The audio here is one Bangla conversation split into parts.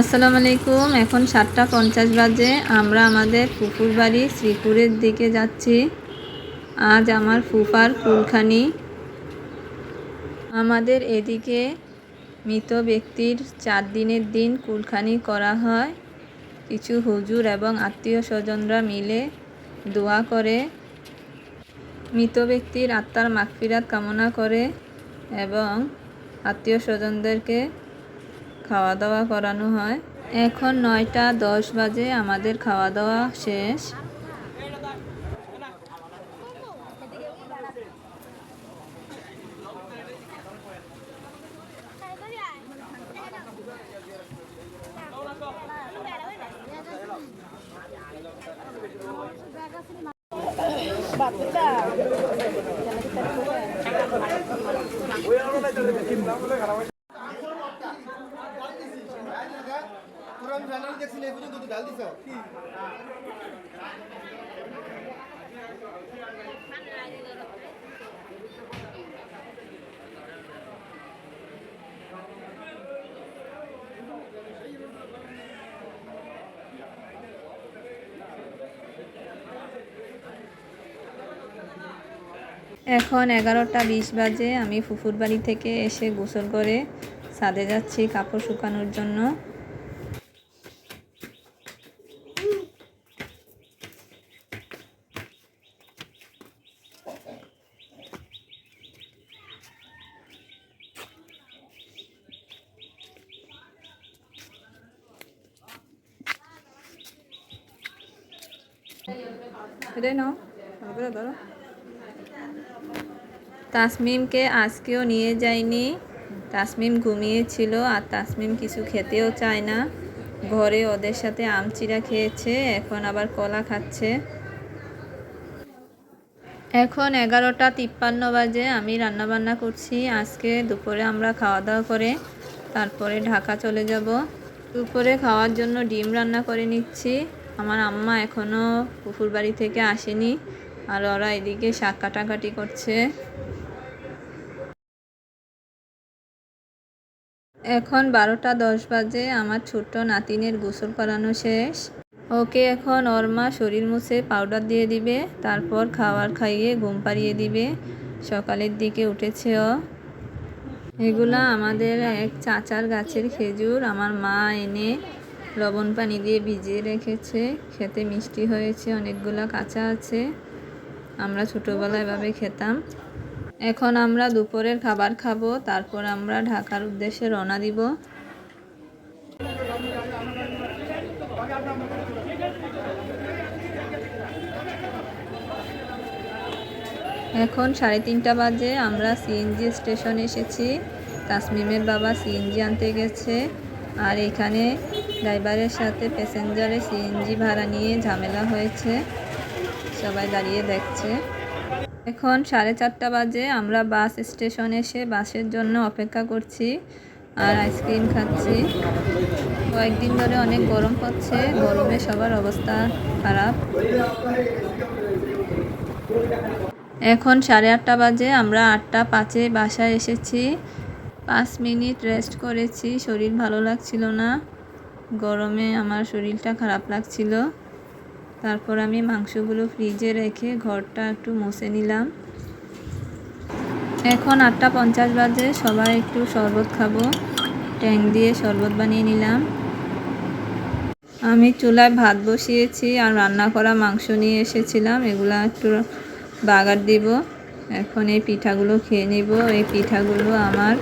আসসালামু আলাইকুম, এখন সাতটা পঞ্চাশ বাজে। আমরা আমাদের ফুফুর বাড়ি শ্রীপুরের দিকে যাচ্ছি। আজ আমার ফুফার কুলখানি। আমাদের এদিকে মৃত ব্যক্তির চার দিনের দিন কুলখানি করা হয়। কিছু হুজুর এবং আত্মীয় স্বজনরা মিলে দোয়া করে। মৃত ব্যক্তির আত্মার মাগফিরাত কামনা করে এবং আত্মীয় স্বজনদেরকে খাওয়া দাওয়া করানো হয়। এখন নয়টা দশ বাজে আমাদের খাওয়া দাওয়া শেষ। এই পর্যন্ত দিছ? এখন এগারোটা বিশ বাজে, আমি ফুফুর বাড়ি থেকে এসে গোসল করে ছাদে যাচ্ছি কাপড় শুকানোর জন্য। এটাই নাও ধরো তাসমিমকে আজকেও নিয়ে যায়নি। তাসমিম ঘুমিয়েছিল আর তাসমিম কিছু খেতেও চায় না। ঘরে ওদের সাথে আমচিরা খেয়েছে, এখন আবার কলা খাচ্ছে। এখন এগারোটা তিপ্পান্ন বাজে, আমি রান্না বান্না করছি। আজকে দুপুরে আমরা খাওয়া দাওয়া করে তারপরে ঢাকা চলে যাব। দুপুরে খাওয়ার জন্য ডিম রান্না করে নিচ্ছি। আমার আম্মা এখনও পুকুর বাড়ি থেকে আসেনি আর ওরা এদিকে শাক কাটাকাটি করছে। এখন বারোটা দশ বাজে, আমার ছোট্ট নাতিনের গোসল করানো শেষ। ওকে এখন ওর মা শরীর মুছে পাউডার দিয়ে দিবে, তারপর খাবার খাইয়ে ঘুম পাড়িয়ে দিবে। সকালের দিকে উঠেছে ও। এগুলা আমাদের এক চাচার গাছের খেজুর, আমার মা এনে লবণ পানি দিয়ে ভিজিয়ে রেখেছে। খেতে মিষ্টি হয়েছে, অনেকগুলো কাঁচা আছে। আমরা ছোটোবেলায় এভাবে খেতাম। এখন আমরা দুপুরের খাবার খাব, তারপর আমরা ঢাকার উদ্দেশ্যে রওনা দিব। এখন সাড়ে তিনটা বাজে, আমরা সিএনজি স্টেশন এসেছি। তাসমিমের বাবা সিএনজি আনতে গেছে। আর এখানে ড্রাইভারের সাথে প্যাসেঞ্জারের সিএনজি ভাড়া নিয়ে ঝামেলা হয়েছে। সবাই দাঁড়িয়ে দেখছে। এখন সাড়ে চারটা বাজে, আমরা বাস স্টেশন এসে বাসের জন্য অপেক্ষা করছি আর আইসক্রিম খাচ্ছি। কয়েকদিন ধরে অনেক গরম পড়ছে, গরমে সবার অবস্থা খারাপ। এখন সাড়ে আটটা বাজে, আমরা আটটা পাঁচে বাসায় এসেছি। পাঁচ মিনিট রেস্ট করেছি, শরীর ভালো লাগছিল না। গরমে আমার শরীরটা খারাপ লাগছিল। তারপর আমি মাংসগুলো ফ্রিজে রেখে ঘরটা একটু মুছে নিলাম। এখন আটটা পঞ্চাশ বাজে, সবাই একটু শরবত খাব। ট্যাং দিয়ে শরবত বানিয়ে নিলাম। আমি চুলায় ভাত বসিয়েছি আর রান্না করা মাংস নিয়ে এসেছিলাম। এগুলো একটু বাগার দিব। এখন এই পিঠাগুলো খেয়ে নিব। এই পিঠাগুলো আমার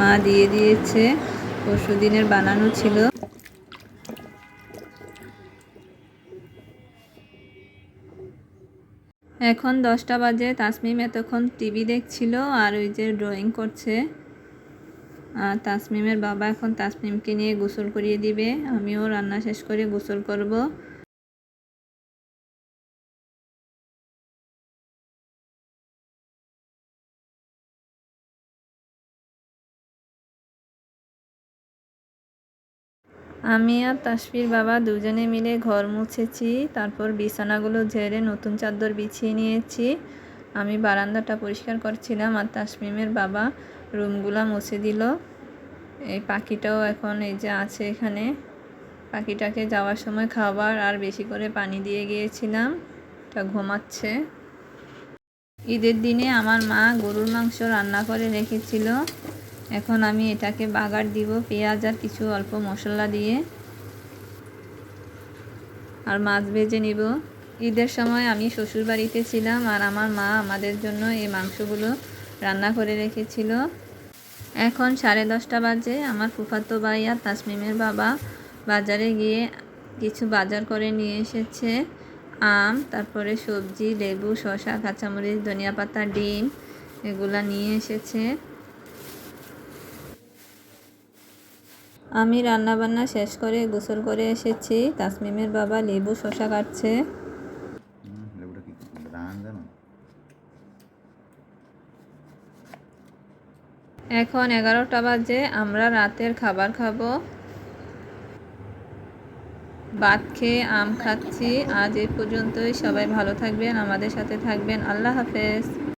মা দিয়ে দিয়েছে। পরশু দিনের বানানো ছিল। এখন দশটা বাজে। তাসমিম এতক্ষণ টিভি দেখছিল আর ওই যে ড্রয়িং করছে। আর তাসমিমের বাবা এখন তাসমিমকে নিয়ে গোসল করিয়ে দিবে। আমিও রান্না শেষ করে গোসল করব। আমি আর তাসফির বাবা দুজনে মিলে ঘর মুছেছি, তারপর বিছানাগুলো ঝেড়ে নতুন চাদর বিছিয়ে নিয়েছি। আমি বারান্দাটা পরিষ্কার করছিলাম আর তাসমিমের বাবা রুমগুলো মুছে দিল। এই পাখিটাও এখন এই যে আছে এখানে। পাখিটাকে যাওয়ার সময় খাবার আর বেশি করে পানি দিয়ে গিয়েছিলাম। এটা ঘুমাচ্ছে। ঈদের দিনে আমার মা গরুর মাংস রান্না করে রেখেছিল। এখন আমি এটাকে বাগার দিব, পেঁয়াজ আর কিছু অল্প মশলা দিয়ে। আর মাছ ভেজে নিব। ঈদের সময় আমি শ্বশুর বাড়িতে ছিলাম আর আমার মা আমাদের জন্য এই মাংসগুলো রান্না করে রেখেছিল। এখন সাড়ে দশটা বাজে, আমার ফুফাতো ভাই আর তাসমিমের বাবা বাজারে গিয়ে কিছু বাজার করে নিয়ে এসেছে। আম, তারপরে সবজি, লেবু, শসা, কাঁচামরিচ, ধনিয়া পাতা, ডিম, এগুলা নিয়ে এসেছে। আমি রান্না বান্না শেষ করে গোসল করে এসেছি। তাসমিমের বাবা লেবু শশা কাটছে। এখন এগারোটা বাজে আমরা রাতের খাবার খাব। ভাত খেয়ে আম খাচ্ছি। আজ এই পর্যন্তই। সবাই ভালো থাকবেন আমাদের সাথে থাকবেন। আল্লাহ হাফেজ।